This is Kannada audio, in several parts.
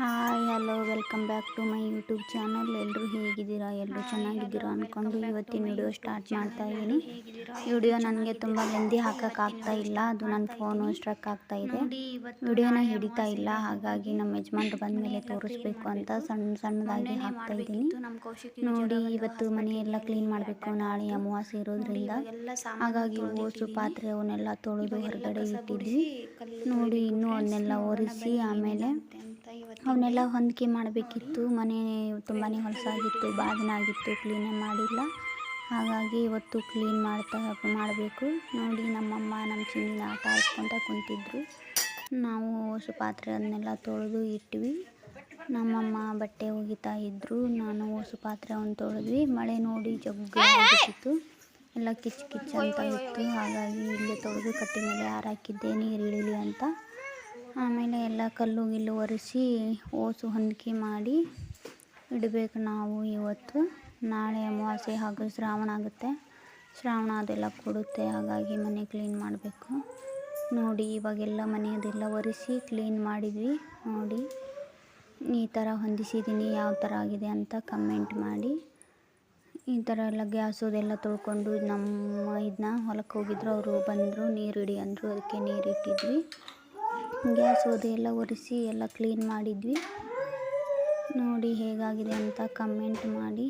Hi hello welcome back to my YouTube channel ಎಲ್ಲರೂ ಹೇಗಿದ್ದೀರಾ? ಎಲ್ಲರೂ ಚೆನ್ನಾಗಿದ್ದೀರಾ ಅಂದ್ಕೊಂಡು ಇವತ್ತಿನ ವಿಡಿಯೋ ಸ್ಟಾರ್ಟ್ ಮಾಡ್ತಾ ಇದ್ದೀನಿ. ವಿಡಿಯೋ ನನಗೆ ತುಂಬ ಲೆಂದಿ ಹಾಕೋಕ್ಕಾಗ್ತಾ ಇಲ್ಲ. ಅದು ನನ್ನ ಫೋನು ಸ್ಟ್ರಕ್ ಆಗ್ತಾ ಇದೆ. ವಿಡಿಯೋನ ಹಿಡಿತಾ ಇಲ್ಲ. ಹಾಗಾಗಿ ನಮ್ಮ ಯಜಮಾನ್ರು ಬಂದ ಮೇಲೆ ತೋರಿಸ್ಬೇಕು ಅಂತ ಸಣ್ಣ ಸಣ್ಣದಾಗಿ ಹಾಕ್ತಾ ಇದ್ದೀನಿ. ನೋಡಿ, ಇವತ್ತು ಮನೆಯೆಲ್ಲ ಕ್ಲೀನ್ ಮಾಡಬೇಕು. ನಾಳೆ ಅಮಾವಾಸ್ಯೆ ಇರೋದ್ರಿಂದ. ಹಾಗಾಗಿ ಓಸು ಪಾತ್ರೆ ಅವನ್ನೆಲ್ಲ ತೊಳೆದು ಹೊರಗಡೆ ಇಟ್ಟಿದ್ವಿ. ನೋಡಿ, ಇನ್ನೂ ಅವನ್ನೆಲ್ಲ ಒರೆಸಿ, ಆಮೇಲೆ ಅವನ್ನೆಲ್ಲ ಹೊಂದಿಕೆ ಮಾಡಬೇಕಿತ್ತು. ಮನೆ ತುಂಬಾ ಹೊಲಸಾಗಿತ್ತು ಬಾಗಿನಾಗಿತ್ತು ಕ್ಲೀನೇ ಮಾಡಿಲ್ಲ. ಹಾಗಾಗಿ ಇವತ್ತು ಕ್ಲೀನ್ ಮಾಡ್ತಾ ಮಾಡಬೇಕು. ನೋಡಿ ನಮ್ಮಮ್ಮ, ನಮ್ಮ ಚಿನ್ನಿನ ಆಟ ಆಡ್ಕೊತ ಕುಂತಿದ್ರು. ನಾವು ಹೊಸ ಪಾತ್ರೆ ಅದನ್ನೆಲ್ಲ ತೊಳೆದು ಇಟ್ವಿ. ನಮ್ಮಮ್ಮ ಬಟ್ಟೆ ಒಗಿತಾ ಇದ್ದರು ನಾನು ಹೊಸ ಪಾತ್ರೆ ಒಂದು ತೊಳೆದ್ವಿ. ಮಳೆ ನೋಡಿ ಜಗ್ಗ ಆಗಿತ್ತು ಎಲ್ಲ ಕಿಚ್ ಕಿಚ್ ಅಂತ ಇತ್ತು. ಹಾಗಾಗಿ ಇಲ್ಲೇ ತೊಳೆದು ಕಟ್ಟಿ ಮೇಲೆ ಹಾರಾಕಿದ್ದೆ ನೀರು ಇಳಿಲಿ ಅಂತ. ಆಮೇಲೆ ಎಲ್ಲ ಕಲ್ಲು ಗಿಲ್ಲು ಒರೆಸಿ ಓಸು ಹೊಂದಿಕೆ ಮಾಡಿ ಇಡಬೇಕು ನಾವು ಇವತ್ತು. ನಾಳೆ ಅಮಾವಾಸ್ಯೆ ಹಾಗೂ ಶ್ರಾವಣ ಆಗುತ್ತೆ. ಶ್ರಾವಣ ಅದೆಲ್ಲ ಕೊಡುತ್ತೆ, ಹಾಗಾಗಿ ಮನೆ ಕ್ಲೀನ್ ಮಾಡಬೇಕು. ನೋಡಿ, ಇವಾಗೆಲ್ಲ ಮನೆಯದೆಲ್ಲ ಒರೆಸಿ ಕ್ಲೀನ್ ಮಾಡಿದ್ವಿ. ನೋಡಿ, ಈ ಥರ ಹೊಂದಿಸಿದ್ದೀನಿ, ಯಾವ ಥರ ಆಗಿದೆ ಅಂತ ಕಮೆಂಟ್ ಮಾಡಿ. ಈ ಥರ ಎಲ್ಲ ಗ್ಯಾಸೋದೆಲ್ಲ ತೊಳ್ಕೊಂಡು ನಮ್ಮ ಇದನ್ನ ಹೊಲಕ್ಕೆ ಹೋಗಿದ್ರು, ಅವರು ಬಂದರು, ನೀರು ಇಡಿ ಅಂದರು, ಅದಕ್ಕೆ ನೀರು ಇಟ್ಟಿದ್ವಿ. ಗ್ಯಾಸ್ ಓದಿ ಎಲ್ಲ ಒರೆಸಿ ಎಲ್ಲ ಕ್ಲೀನ್ ಮಾಡಿದ್ವಿ. ನೋಡಿ ಹೇಗಾಗಿದೆ ಅಂತ ಕಮೆಂಟ್ ಮಾಡಿ.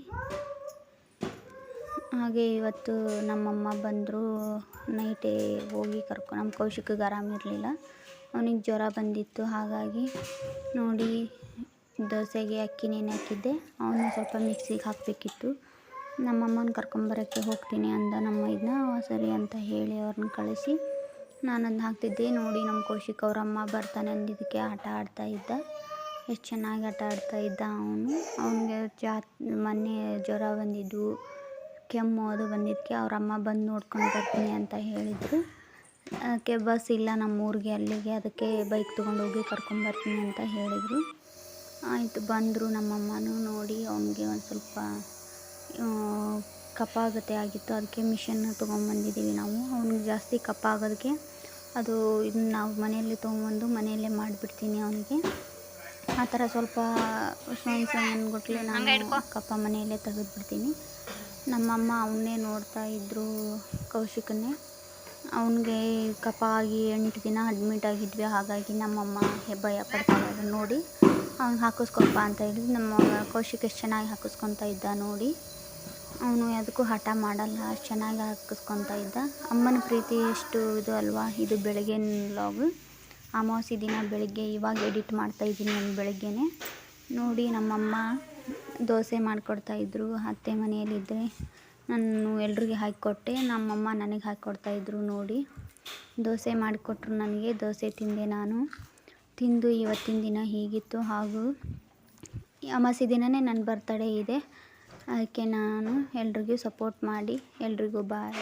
ಹಾಗೆ ಇವತ್ತು ನಮ್ಮಮ್ಮ ಬಂದರು, ನೈಟೇ ಹೋಗಿ ಕರ್ಕೊ, ನಮ್ಮ ಕೌಶಿಕಿಗೆ ಆರಾಮಿರಲಿಲ್ಲ ಅವನಿಗೆ ಜ್ವರ ಬಂದಿತ್ತು, ಹಾಗಾಗಿ ನೋಡಿ ದೋಸೆಗೆ ಅಕ್ಕಿ ನೆನೆ ಹಾಕಿದ್ದೆ. ಅವನು ಸ್ವಲ್ಪ ಮಿಕ್ಸಿಗೆ ಹಾಕಬೇಕಿತ್ತು. ನಮ್ಮಮ್ಮನ ಕರ್ಕೊಂಬರೋಕ್ಕೆ ಹೋಗ್ತೀನಿ ಅಂದ ನಮ್ಮ ಇದನ್ನ ಸರಿ ಅಂತ ಹೇಳಿ ಅವ್ರನ್ನ ಕಳಿಸಿ. ನಾನು ಅದನ್ನ ಹಾಕ್ತಿದ್ದೆ. ನೋಡಿ ನಮ್ಮ ಕೌಶಿಕ್ ಅವ್ರ ಅಮ್ಮ ಬರ್ತಾನೆ ಅಂದಿದ್ದಕ್ಕೆ ಆಟ ಆಡ್ತಾ ಇದ್ದ. ಎಷ್ಟು ಚೆನ್ನಾಗಿ ಆಟ ಆಡ್ತಾ ಇದ್ದ ಅವನು. ಅವನಿಗೆ ಜಾ ಮೊನ್ನೆ ಜ್ವರ ಬಂದಿದ್ದು, ಕೆಮ್ಮು ಅದು ಬಂದಿದ್ದಕ್ಕೆ ಅವ್ರ ಅಮ್ಮ ಬಂದು ನೋಡ್ಕೊಂಡು ಬರ್ತೀನಿ ಅಂತ ಹೇಳಿದರು. ಅದಕ್ಕೆ ಬಸ್ ಇಲ್ಲ ನಮ್ಮ ಊರಿಗೆ ಅಲ್ಲಿಗೆ. ಅದಕ್ಕೆ ಬೈಕ್ ತೊಗೊಂಡು ಹೋಗಿ ಕರ್ಕೊಂಬರ್ತೀನಿ ಅಂತ ಹೇಳಿದರು. ಆಯಿತು, ಬಂದರು ನಮ್ಮಮ್ಮನೂ ನೋಡಿ. ಅವನಿಗೆ ಒಂದು ಸ್ವಲ್ಪ ಕಫ ಆಗತ್ತೆ. ಅದಕ್ಕೆ ಮಿಷನ್ನ ತೊಗೊಂಬಂದಿದ್ದೀವಿ ನಾವು. ಅವ್ನಿಗೆ ಜಾಸ್ತಿ ಕಪ್ಪಾಗೋದಕ್ಕೆ ಅದು ಇದನ್ನ ನಾವು ಮನೆಯಲ್ಲಿ ತೊಗೊಂಬಂದು ಮನೆಯಲ್ಲೇ ಮಾಡಿಬಿಡ್ತೀನಿ ಅವನಿಗೆ. ಆ ಥರ ಸ್ವಲ್ಪ ಸಣ್ಣ ನಾನು ಕಪ್ಪ ಮನೆಯಲ್ಲೇ ತೆಗೆದುಬಿಡ್ತೀನಿ. ನಮ್ಮಮ್ಮ ಅವನ್ನೇ ನೋಡ್ತಾ ಇದ್ದರು ಕೌಶಿಕನ್ನೇ. ಅವನಿಗೆ ಕಪ್ಪ ಆಗಿ ಎಂಟು ದಿನ ಅಡ್ಮಿಟ್ ಆಗಿದ್ವಿ. ಹಾಗಾಗಿ ನಮ್ಮಮ್ಮ ಭಯ ಪಡ್ತಾ ಇದ್ದಾರೆ ನೋಡಿ. ಅವ್ನಿಗೆ ಹಾಕಿಸ್ಕೊಪ್ಪ ಅಂತ ಹೇಳಿದ್ವಿ ನಮ್ಮ ಕೌಶಿಕ್ ಎಷ್ಟು ಚೆನ್ನಾಗಿ ಹಾಕಿಸ್ಕೊತಾ ಇದ್ದ ನೋಡಿ. ಅವನು ಯಾವುದಕ್ಕೂ ಹಠ ಮಾಡಲ್ಲ. ಅಷ್ಟು ಚೆನ್ನಾಗಿ ಹಾಕಿಸ್ಕೊತಾ ಇದ್ದ. ಅಮ್ಮನ ಪ್ರೀತಿ ಎಷ್ಟು ಇದು ಅಲ್ವಾ? ಇದು ಬೆಳಗಿನ ಲಾಗ್ ಅಮಾವಾಸ್ಯೆ ದಿನ ಬೆಳಗ್ಗೆ ಇವಾಗ ಎಡಿಟ್ ಮಾಡ್ತಾ ಇದ್ದೀನಿ ನಾನು ಬೆಳಗ್ಗೆನೇ. ನೋಡಿ ನಮ್ಮಮ್ಮ ದೋಸೆ ಮಾಡಿಕೊಡ್ತಾಯಿದ್ರು ಅತ್ತೆ ಮನೆಯಲ್ಲಿದ್ದರೆ ನಾನು ಎಲ್ರಿಗೆ ಹಾಕಿಕೊಟ್ಟೆ. ನಮ್ಮಮ್ಮ ನನಗೆ ಹಾಕಿಕೊಡ್ತಾಯಿದ್ರು ನೋಡಿ. ದೋಸೆ ಮಾಡಿಕೊಟ್ರು ನನಗೆ. ದೋಸೆ ತಿಂದೆ ನಾನು. ತಿಂದು ಇವತ್ತಿನ ದಿನ ಹೀಗಿತ್ತು. ಹಾಗೂ ಅಮಾವಾಸ್ಯೆ ದಿನವೇ ನನ್ನ ಬರ್ತಡೇ ಇದೆ. ಅದಕ್ಕೆ ನಾನು ಎಲ್ರಿಗೂ ಸಪೋರ್ಟ್ ಮಾಡಿ ಎಲ್ರಿಗೂ ಬಾಯ್